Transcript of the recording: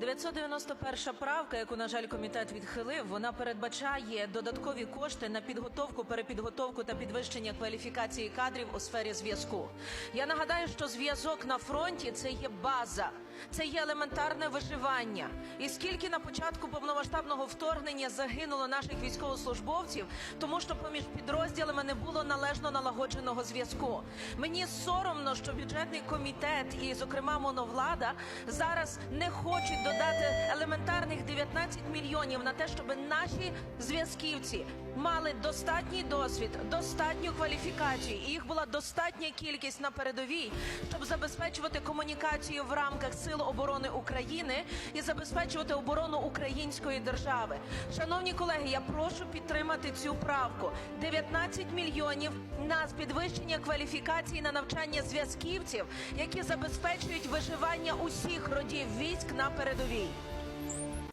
991 правка, яку, на жаль, комітет відхилив, вона передбачає додаткові кошти на підготовку, перепідготовку та підвищення кваліфікації кадрів у сфері зв'язку. Я нагадаю, що зв'язок на фронті це є база, це є елементарне виживання. І скільки на початку повномасштабного вторгнення загинуло наших військовослужбовців, тому що поміж підрозділами не було належно налагодженого зв'язку. Мені соромно, що бюджетний комітет і, зокрема, моновлада зараз не хочуть додати елементарних 19 мільйонів на те, щоб наші зв'язківці мали достатній досвід, достатню кваліфікацію, і їх була достатня кількість на передовій, щоб забезпечувати комунікацію в рамках Сил оборони України і забезпечувати оборону української держави. Шановні колеги, я прошу підтримати цю правку. 19 мільйонів на підвищення кваліфікації на навчання зв'язківців, які забезпечують виживання усіх родів військ на передовій.